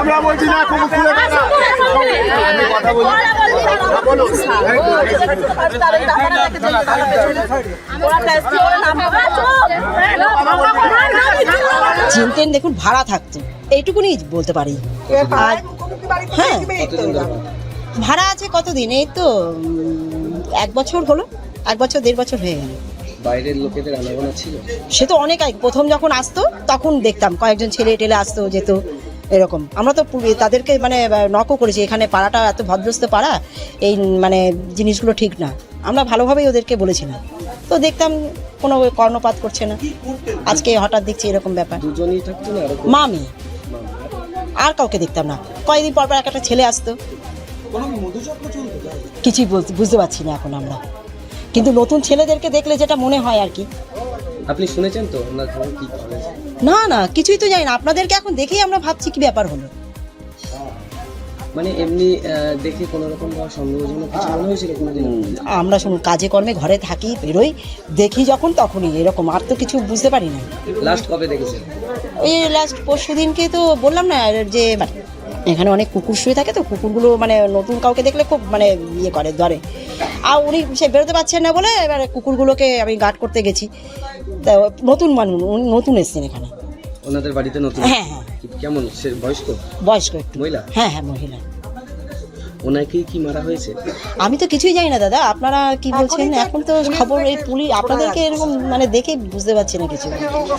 আমরা বলছি না কুকুর খুলে আমি কথা বলি। চিনতেন দেখুন ভাড়া থাকতো এইটুকুনি বলতে পারি। হ্যাঁ ভাড়া আছে কতদিন? এই তো এক বছর হলো। এক বছর দেড় বছর হয়ে গেল। বাইরের লোকেদের আনাগোনা ছিল? সে তো অনেক প্রথম যখন আসতো তখন দেখতাম। কয়েকজন ছেলে টেলে আসতো যেত। এরকম। আমরা তো তাদেরকে মানে নকও করেছি। এখানে পাড়াটা এত ভদ্রস্ত পাড়া এই মানে জিনিসগুলো ঠিক না। আমরা ভালোভাবেই ওদেরকে বলেছিলাম। তো দেখতাম কোনো কর্ণপাত করছে না। আজকে হঠাৎ দেখছি এরকম ব্যাপার? মা মেয়ে। আর কাউকে দেখতাম না। কয়েকদিন পর পর একটা ছেলে আসতো। কিছুই বুঝতে পারছি না এখন আমরা। কিন্তু নতুন ছেলেদেরকে দেখলে যেটা মনে হয় আর কি। আপনি শুনেছেন তো ওনার ধরুন কি কলেজ না না কিছুই তো জানি না। আপনাদেরকে এখন দেখেই আমরা ভাবছি কি ব্যাপার হলো। মানে এমনি দেখে কোনো রকম সন্দেহজনক কিছু মনে হয়েছিল কোনোদিন? আমরা শুনুন কাজে কর্মে ঘরে থাকি বেরোই দেখি যখন তখনই এরকম আর তো কিছু বুঝতে পারি না। লাস্ট কবে দেখেছেন? ওই লাস্ট পরশু দিনকে তো বললাম না যে মানে এখানে অনেক কুকুর শুয়ে থাকে তো কুকুরগুলো মানে নতুন কাউকে দেখলে খুব মানে ইয়ে করে ধরে। আর উনি সে বেরোতে পারছেন না বলে এবার কুকুরগুলোকে আমি গার্ড করতে গেছি। তা নতুন মানুষ উনি নতুন এসছেন এখানে। ওনাদের বাড়িতে নতুন? হ্যাঁ হ্যাঁ। কেমন? সে বয়স্ক? বয়স্ক একটু। মহিলা? হ্যাঁ হ্যাঁ মহিলা। ওনাকেই কি মারা হয়েছে? আমি তো কিছুই জানি না দাদা। আপনারা কি বলছেন? এখন তো খবর এই পুলিশ আপনাদেরকে এরকম মানে দেখে বুঝতে পারছি না কিছু।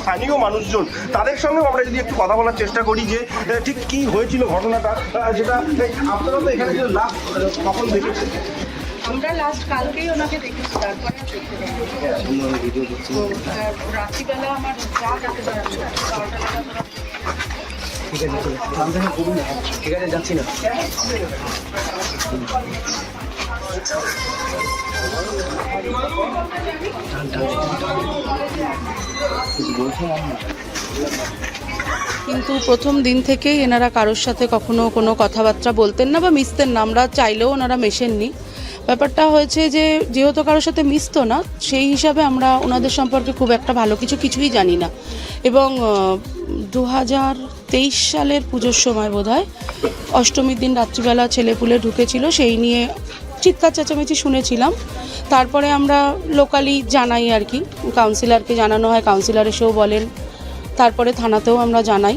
স্থানীয় মানুষজন তাদের সঙ্গে আমরা যদি একটু কথা বলার চেষ্টা করি যে ঠিক কি হয়েছিল ঘটনাটা যেটা আপনারা তো এখানে লাভ কখন দেখেছেন? আমরা লাস্ট কালকেই ওনাকে দেখেছি তারপরে আর দেখতে রাত্রিবেলা আমার যা ডাকে বারোটা নাগাদ ঠিক আছে ঠিক আছে। আমি দেখে না। ঠিক আছে যাচ্ছি না। কিন্তু প্রথম দিন থেকেই এনারা কারোর সাথে কখনো কোনো কথাবার্তা বলতেন না বা মিশতেন না। আমরা চাইলেও ওনারা মেশেননি। ব্যাপারটা হয়েছে যে, যেহেতু কারোর সাথে মিশতো না, সেই হিসাবে আমরা ওনাদের সম্পর্কে খুব একটা ভালো কিছু কিছুই জানি না। এবং দু হাজার তেইশ সালের পুজোর সময় বোধ হয় অষ্টমীর দিন রাত্রিবেলা ছেলেপুলে ঢুকেছিল, সেই নিয়ে চিৎকার চেঁচামেচি শুনেছিলাম। তারপরে আমরা লোকালি জানাই আর কি, কাউন্সিলরকে জানানো হয়, কাউন্সিলর এসেও বলেন। তারপরে থানাতেও আমরা জানাই।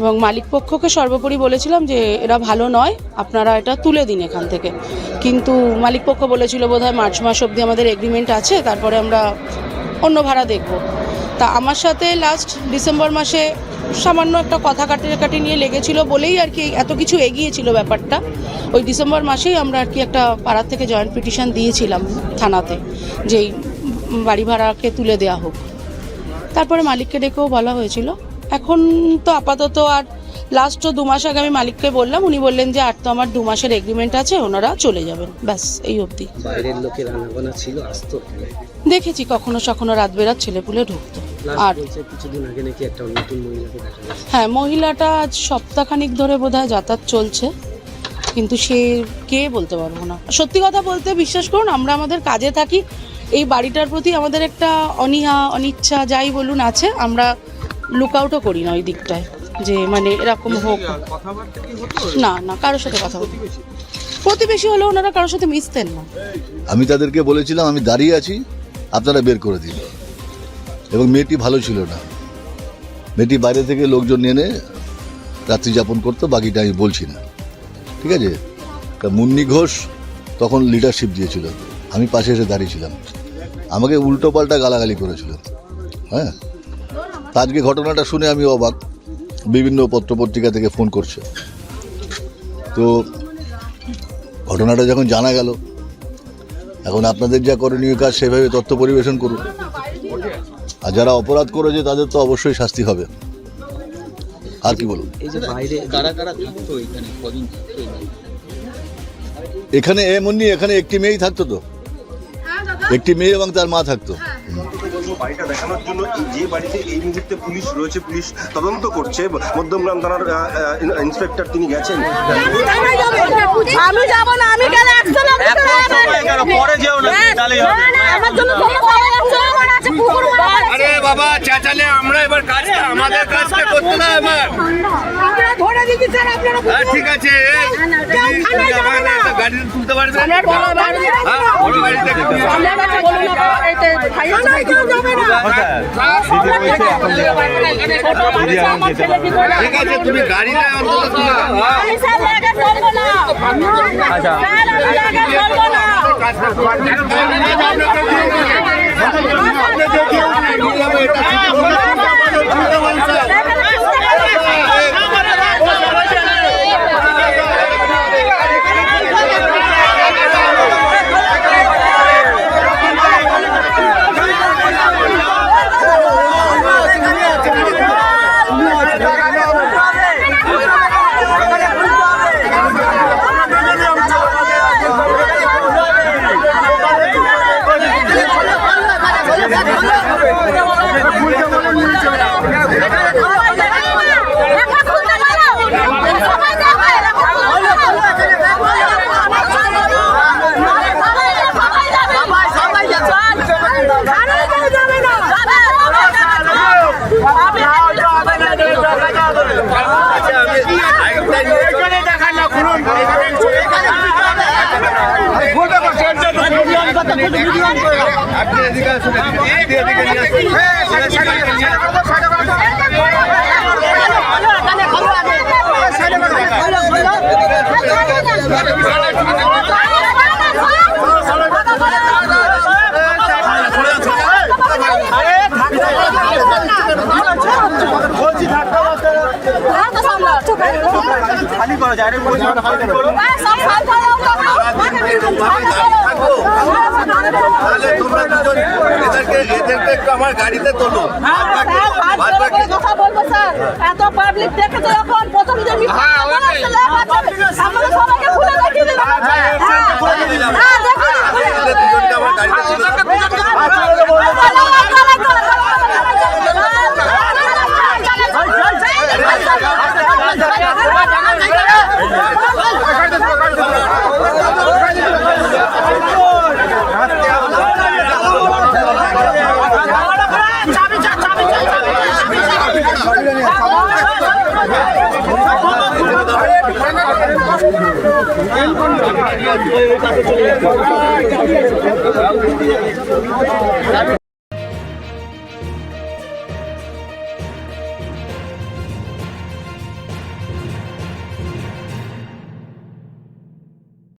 এবং মালিক পক্ষকে সর্বোপরি বলেছিলাম যে এরা ভালো নয়, আপনারা এটা তুলে দিন এখান থেকে। কিন্তু মালিক পক্ষ বলেছিল বোধহয় মার্চ মাস অবধি আমাদের এগ্রিমেন্ট আছে, তারপরে আমরা অন্য ভাড়া দেখব। তা আমার সাথে লাস্ট ডিসেম্বর মাসে সামান্য একটা কথা কাটাকাটি নিয়ে লেগেছিল বলেই আর কি এত কিছু এগিয়েছিল ব্যাপারটা। ওই ডিসেম্বর মাসেই আমরা আর কি একটা পাড়ার থেকে জয়েন্ট পিটিশন দিয়েছিলাম থানাতে যেই বাড়ি ভাড়াকে তুলে দেওয়া হোক। তারপরে মালিককে ডেকেও বলা হয়েছিল। এখন তো আপাতত আর লাস্ট দু মাস আগে আমি মালিককে বললাম উনি বললেন যে আর তো আমার দু মাসের এগ্রিমেন্ট আছে ওনারা চলে যাবেন। ব্যাস এই অবধি। বাইরের লোকের আনাগোনা ছিল আসতো দেখেছি কখনো সখনো রাত বেরাত ছেলেপুলে ঢুকতো। আর কিছুদিন আগে নাকি একটা নতুন মহিলাকে দেখা গেছে। হ্যাঁ মহিলাটা আজ সপ্তাহখানিক ধরে বোধহয় যাতায়াত চলছে কিন্তু সে কে বলতে পারব না। সত্যি কথা বলতে বিশ্বাস করুন আমরা আমাদের কাজে থাকি এই বাড়িটার প্রতি আমাদের একটা অনীহা অনিচ্ছা যাই বলুন আছে আমরা লুক আউটও করি না ওই দিকটায় যে মানে এরকম হোক। না না কারোর সাথে কথা বলি প্রতিবেশী? হলেও ওনারা কারোর সাথে মিশতেন না। আমি তাদেরকে বলেছিলাম আমি দাঁড়িয়ে আছি আপনারা বের করে দিন। এবং মেয়েটি ভালো ছিল না। মেয়েটি বাইরে থেকে লোকজন এনে রাত্রি যাপন করতো বাকিটা আমি বলছি না। ঠিক আছে? তা মুন্নি ঘোষ তখন লিডারশিপ দিয়েছিল। আমি পাশে এসে দাঁড়িয়েছিলাম। আমাকে উল্টো পাল্টা গালাগালি করেছিল। হ্যাঁ? আজকে ঘটনাটা শুনে আমি অবাক। বিভিন্ন পত্রপত্রিকা থেকে ফোন করছে। তো ঘটনাটা যখন জানা গেল এখন আপনাদের যা করণীয় কাজ সেভাবে তথ্য পরিবেশন করুন। আর যারা অপরাধ করেছে তাদের তো অবশ্যই শাস্তি হবে। আর কি বলুন? এই যে বাইরে কারা কারা থাকতো এখানে? কদিন থাকতো এখানে? একটি মেয়েই থাকতো তো। একটি মেয়ে এবং তার মা থাকতো। বলব বাড়িটা দেখানোর জন্য যে বাড়িতে এই মুহূর্তে পুলিশ রয়েছে পুলিশ তদন্ত করছে। মধ্যমগ্রাম থানার ইন্সপেক্টর তিনি গেছেন। আমি যাব না আমি কেন একশো লোক পরে যেও না আমার জন্য বাবা চেঁচালে আমরা এবার কাজটা আমাদের কাজটা করতে দাও এবার আমরা ধরে দিচ্ছি স্যার আপনারা হ্যাঁ, ঠিক আছে না তুলতে পারবে বড় হ্যাঁ, গাড়িতে না ঠিক আছে তুমি গাড়িটা অন্তত তুলে আপনি এদিকে আসুন এদিকে নিয়ে আসুন। খালি করো জায়গা তাহলে তোমরা দুজন এদেরকে এদেরকে একটু আমার গাড়িতে তোলো। বাদ বাকি- কথা বলব স্যার। এত পাবলিক দেখেছে এখন প্রথম দিন আমাদের সবাইকে খুলে দেখিয়ে দিলাম চলে